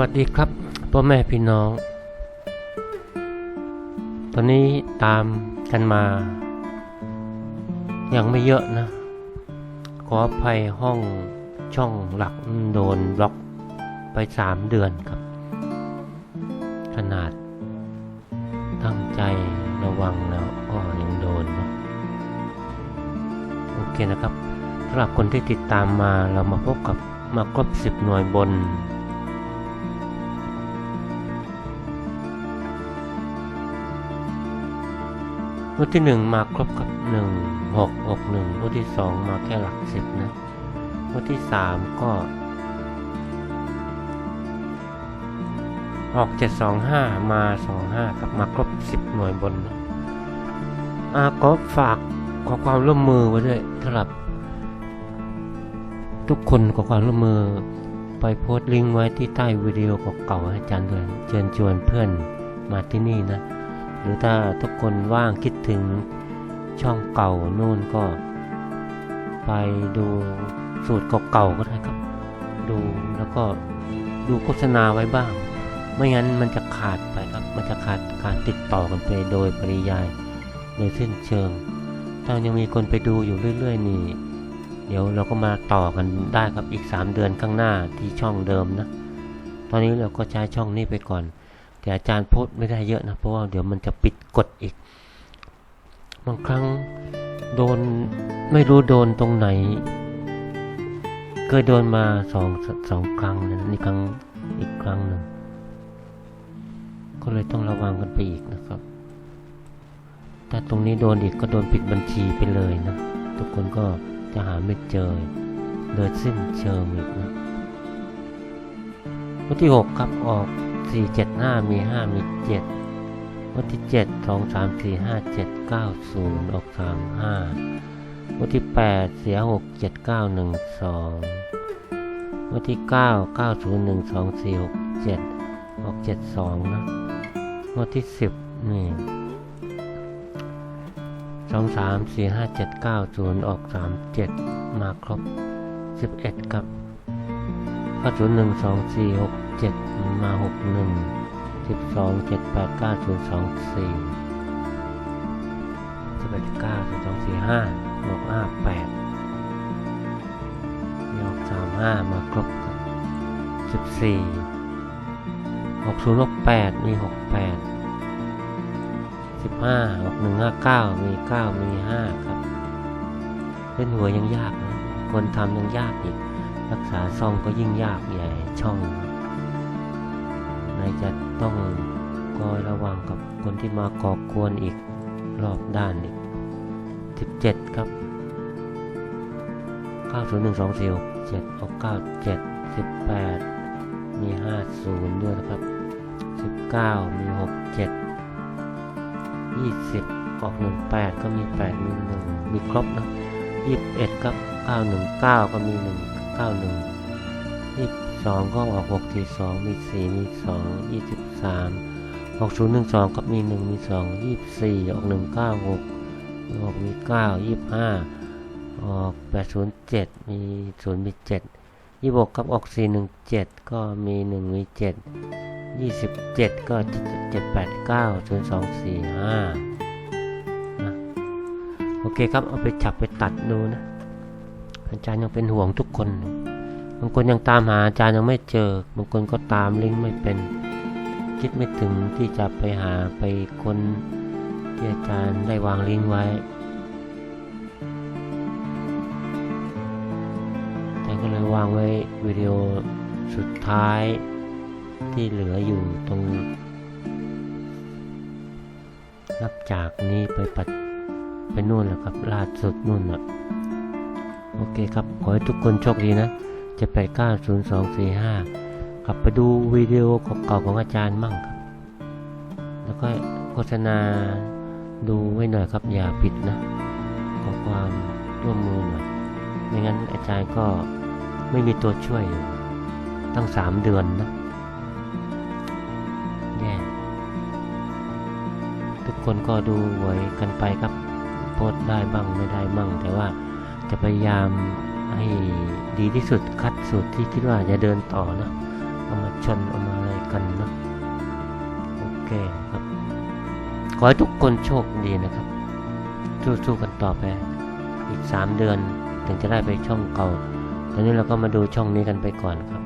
วัสดีครับพ่อแม่พี่น้อง ตอนนี้ตามกันมา ยังไม่เยอะนะ ขออภัยห้องช่องหลักโดนบล็อกไปสามเดือนครับ ขนาด ตั้งใจระวังแล้วก็ยังโดนนะโอเคนะครับสำหรับคนที่ติดตามมาเรามาพบกับมาครบสิบหน่วยบน งวดที่หนึ่งมาครบกับหนึ่งหกหกหนึ่งงวดที่สองมาแค่หลักสิบนะงวดที่สามก็ออกเจ็ดสองห้ามาสองห้ากับมาครบสิบหน่วยบนนะอาก็ฝากขอความร่วมมือไว้ด้วยสำหรับทุกคนขอความร่วมมือไปโพสต์ลิงก์ไว้ที่ใต้วิดีโอเก่าๆอาจารย์ด้วยเชิญชวนเพื่อนมาที่นี่นะ หรือถ้าทุกคนว่างคิดถึงช่องเก่านู่นก็ ไปดูสูตรเก่าๆก็ได้ครับ ดูแล้วก็ดูโฆษณาไว้บ้าง ไม่งั้นมันจะขาดไปครับ มันจะขาดการติดต่อกันไปโดยปริยายโดยสิ้นเชิง ถ้ายังมีคนไปดูอยู่เรื่อย ๆ นี่ เดี๋ยวเราก็มาต่อกันได้ครับอีก 3 เดือนข้างหน้าที่ช่องเดิมนะ ตอนนี้เราก็ใช้ช่องนี้ไปก่อน แต่อาจารย์โพสต์ไม่ได้เยอะนะเพราะว่าเดี๋ยวมันจะปิดกดอีก บางครั้งโดนไม่รู้โดนตรงไหน เคยโดนมาสองสองครั้งนะนี่ครั้งอีกครั้งหนึ่งก็เลยต้องระวังกันไปอีกนะครับ ถ้าตรงนี้โดนอีกก็โดนปิดบัญชีไปเลยนะ ทุกคนก็จะหาไม่เจอโดยสิ้นเชิงอีกนะวันที่ 6 ครับออก 4 7 5มี5มี7วันที่7 2 3 4 5 7 9 0ออก3 5วันที่8เสีย6 7 9 1 2วันที่9 9 0 1 2 4 6 7ออก7 2นะวันที่10นี่สองสามสี่ห้าเจ็ดเก้าศูนย์ออกสามเจ็ดมาครบสิบเอ็ดกับ ก้าศูนย์หนึ่งสองสี่หกเจ็ดมาหกหนึ่งสิบสองเจ็ดแปดเก้าศูนย์สองสี่สิบเอ็ดเก้าศูนย์สองสี่ห้าออกห้าแปดมีอกสามห้ามาครบสิบสี่หกศูนย์หกแปดมีหกแปดสิบห้าออกหนึ่งห้าเก้ามีเก้ามีห้าครับเล่นหัวยยังยากนะคนทำยังยากอีก รักษาซองก็ยิ่งยากใหญ่ช่องนายจะต้องคอยระวังกับคนที่มาก่อกวนอีกรอบด้านอีกสิบเจ็ดครับเก้าศูนย์หนึ่งสองสี่หกเจ็ดออกเก้าเจ็ดสิบแปดมีห้าศูนย์ด้วยนะครับสิบเก้ามีหกเจ็ดยี่สิบออกหนึ่งแปดก็มีแปดมีหนึ่งมีครบนะยี่สิบเอ็ดก็เก้าหนึ่งเก้าก็มีหนึ่ง เก้าหนึ่งยี่สิบสองก็ออกหกสี่สองมีสี่มีสองยี่สิบสามออกศูนย์หนึ่งสองก็มีหนึ่งมีสองยี่สิบสี่ออกหนึ่งเก้าหกออกมีเก้ายี่สิบห้าออกแปดศูนย์เจ็ดมีศูนย์มีเจ็ดยี่บหกกับออกสี่หนึ่งเจ็ดก็มีหนึ่งมีเจ็ดยี่สิบเจ็ดก็เจ็ดแปดเก้าศูนย์สองสี่ห้าโอเคครับ เอาไปจับไปตัดดูนะ อาจารย์ยังเป็นห่วงทุกคนบางคนยังตามหาอาจารย์ยังไม่เจอบางคนก็ตามลิงก์ไม่เป็น คิดไม่ถึงที่จะไปหาไปคนที่อาจารย์ได้วางลิงก์ไว้แต่ก็เลยวางไว้วิดีโอสุดท้ายที่เหลืออยู่ตรง นับจากนี้ไปปัดไปนู่นแหละครับล่าสุดนู่นอะ โอเคครับ ขอให้ทุกคนโชคดีนะจะแปก้าศูนย์สองสี่ห้ากลับไปดูวิดีโอเก่าของอาจารย์มั่งครับ แล้วก็โฆษณาดูไว้หน่อยครับ อย่าผิดนะ ขอความร่วมมือหน่อย ไม่งั้นอาจารย์ก็ไม่มีตัวช่วยตั้งสามเดือนนะแย่ทุกคนก็ดูไว้กันไปครับ โพสได้บ้างไม่ได้บ้างแต่ว่า จะพยายามให้ดีที่สุดคัดสูตรที่คิดว่าจะเดินต่อนะเอามาชนเอามาอะไรกันนะโอเคครับ ขอให้ทุกคนโชคดีนะครับสู้ๆกันต่อไปอีกสามเดือนถึงจะได้ไปช่องเก่าตอนนี้เราก็มาดูช่องนี้กันไปก่อนครับ